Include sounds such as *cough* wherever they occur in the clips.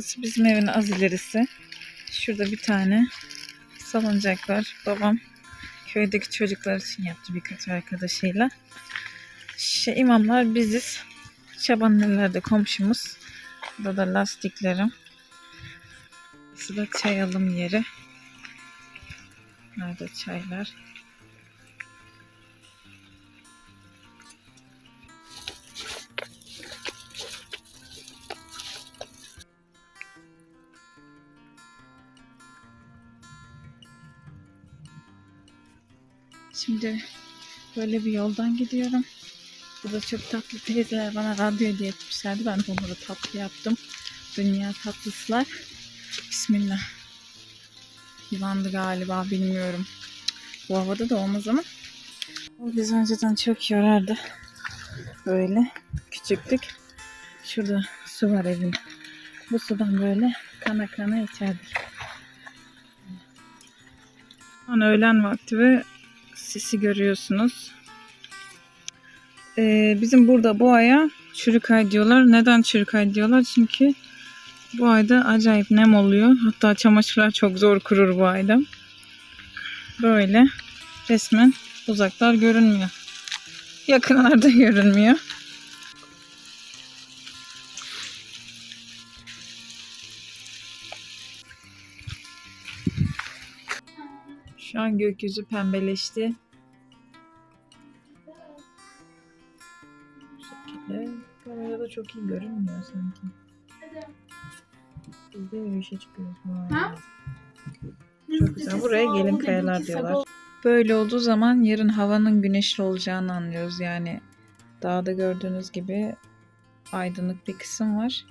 Burası bizim evin az ilerisi. Şurada bir tane salıncak var. Babam köydeki çocuklar için yaptı birkaç arkadaşıyla. Şey, imamlar biziz. Şaban de komşumuz. Burada da lastiklerim. Burası da çay alım yeri. Nerede çaylar? Şimdi böyle bir yoldan gidiyorum. Burada çok tatlı teyzeler bana radyo hediye etmişlerdi. Ben de onları tatlı yaptım. Dünya tatlısılar. Bismillah. Yılandı galiba bilmiyorum. Bu havada da olmaz ama. Biz önceden çok yorardı. Böyle küçüktük. Şurada su var evin. Bu sudan böyle kana kana içerdik. An öğlen vakti ve sisi görüyorsunuz. Ee, bizim burada bu aya çürük ay diyorlar. Neden çürük ay diyorlar? Çünkü bu ayda acayip nem oluyor. Hatta çamaşırlar çok zor kurur bu ayda. Böyle resmen uzaklar görünmüyor. Yakınlarda *laughs* görünmüyor. Şu an gökyüzü pembeleşti. Bu şekilde. Kamerada çok iyi görünmüyor sanki. Biz de yürüyüşe çıkıyoruz. Vay. Çok güzel. Buraya gelin kayalar diyorlar. Böyle olduğu zaman yarın havanın güneşli olacağını anlıyoruz. Yani dağda gördüğünüz gibi aydınlık bir kısım var.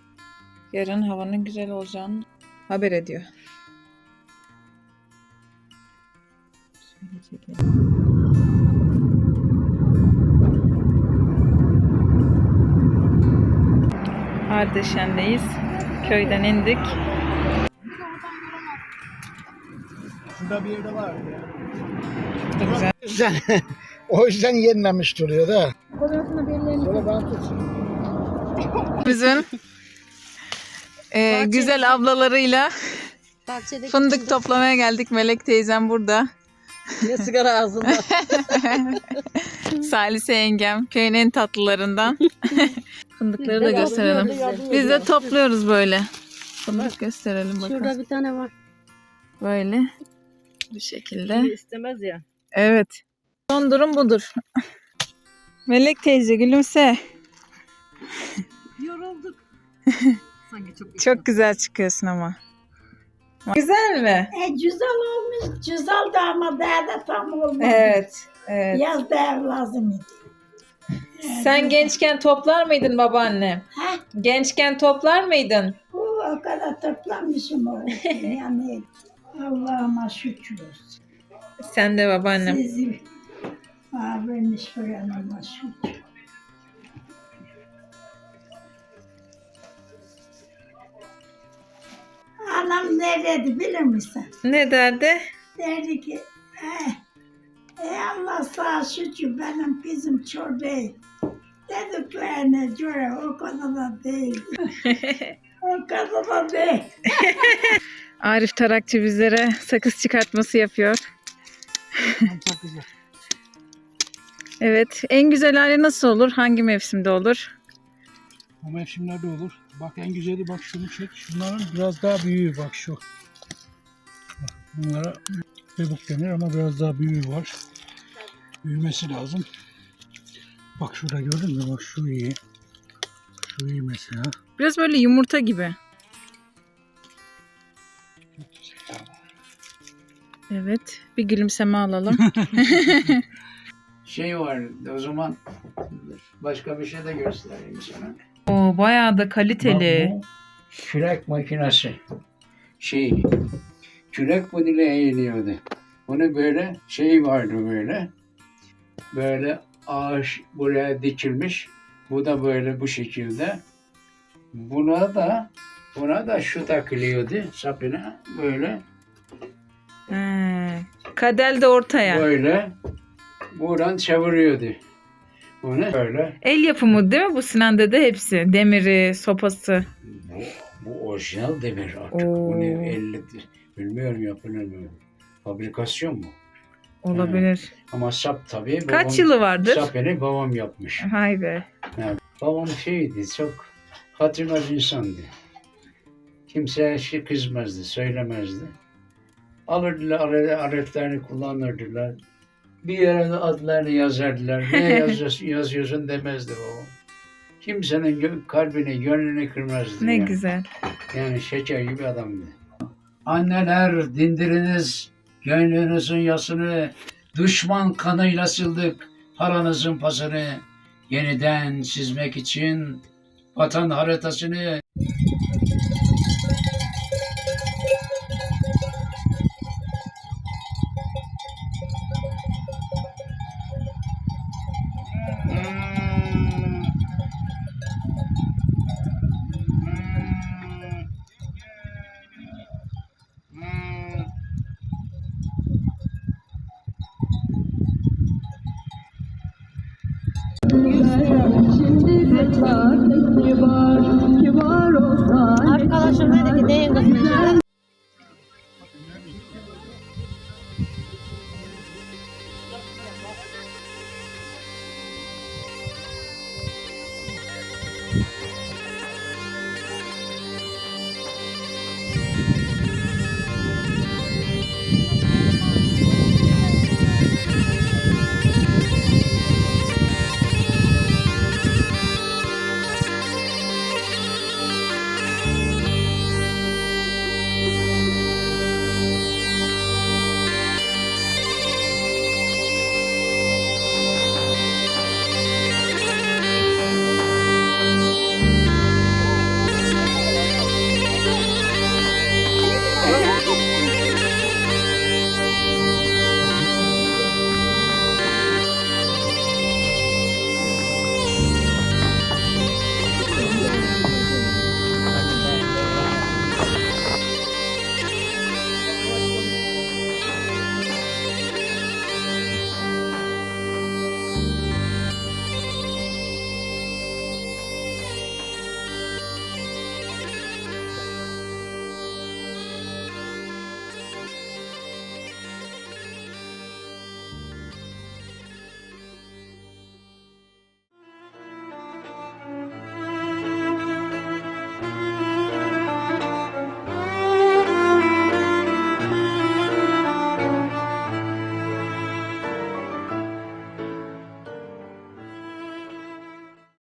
Yarın havanın güzel olacağını haber ediyor. Şöyle çekelim. Ardeşen'deyiz. Köyden indik. Şurada bir yerde var ya. Çok güzel. *laughs* O yüzden, o yüzden yenmemiş duruyor da. Şöyle bana tut. Bizim e, güzel ablalarıyla Bahçedeki fındık toplamaya geldik. Melek teyzem burada. Ne sigara ağzında. *laughs* Salise yengem köyün en tatlılarından. *laughs* Fındıkları da gösterelim. Biz de topluyoruz böyle. Fındık gösterelim bakalım. Şurada bir tane var. Böyle. Bu şekilde. İstemez ya. Evet. Son durum budur. Melek teyze gülümse. Yorulduk. *laughs* Sanki çok Çok güzel çıkıyorsun ama. Güzel mi? E, güzel olmuş. Güzel de ama da tam olmadı. Evet. Evet. Yaz daha lazım idi. Sen gençken toplar mıydın babaanne? Ha? Gençken toplar mıydın? O, o kadar toplamışım o. *laughs* yani Allah'ıma şükür olsun. Sen de babaannem. Sizi bana vermiş Kur'an'ıma şükür. Anam ne dedi bilir misin? Ne derdi? Derdi ki, eh, ey Allah sağ şükür benim kızım çok değil. Dediklerine göre o kadar da değil. *laughs* o kadar da değil. *laughs* Arif Tarakçı bizlere sakız çıkartması yapıyor. Çok güzel. Evet. En güzel hali nasıl olur? Hangi mevsimde olur? Bu mevsimlerde olur. Bak en güzeli bak şunu çek. Şunların biraz daha büyüğü bak şu. Bak, bunlara bebuk denir ama biraz daha büyüğü var. Büyümesi lazım. Bak şurada gördün mü? Bak şu iyi. Şu iyi mesela. Biraz böyle yumurta gibi. Evet. Bir gülümseme alalım. *laughs* şey var o zaman başka bir şey de göstereyim sana. Oo, bayağı da kaliteli. Bak Kürek makinesi. Şey, kürek dile eğiliyordu. Bunu böyle şey vardı böyle. Böyle ağaç buraya dikilmiş. Bu da böyle bu şekilde. Buna da buna da şu takılıyordu sapına böyle He. Kadel de ortaya. böyle buradan çeviriyordu. Bunu böyle El yapımı değil mi bu Sinan dede hepsi? Demiri, sopası. Bu, bu Orijinal demir artık. Oo. Bu ne 50 bilmiyorum yapılır mı? Fabrikasyon mu? Olabilir. Ama sap tabii. Kaç babam- yılı vardır? Sapını babam yapmış. Hay be. Babam şeydi, çok hatırmaz insandı. Kimseye şey kızmazdı, söylemezdi. Alırdılar, alet- aletlerini kullanırdılar. Bir yere adlarını yazardılar. Ne *laughs* yazıyorsun, yazıyorsun demezdi babam. Kimsenin gö- kalbini, gönlünü kırmazdı. Ne yani. güzel. Yani şeker gibi adamdı. Anneler dindiriniz gönlünüzün yasını, düşman kanıyla sildik paranızın pasını, yeniden çizmek için vatan haritasını Şimdi de var.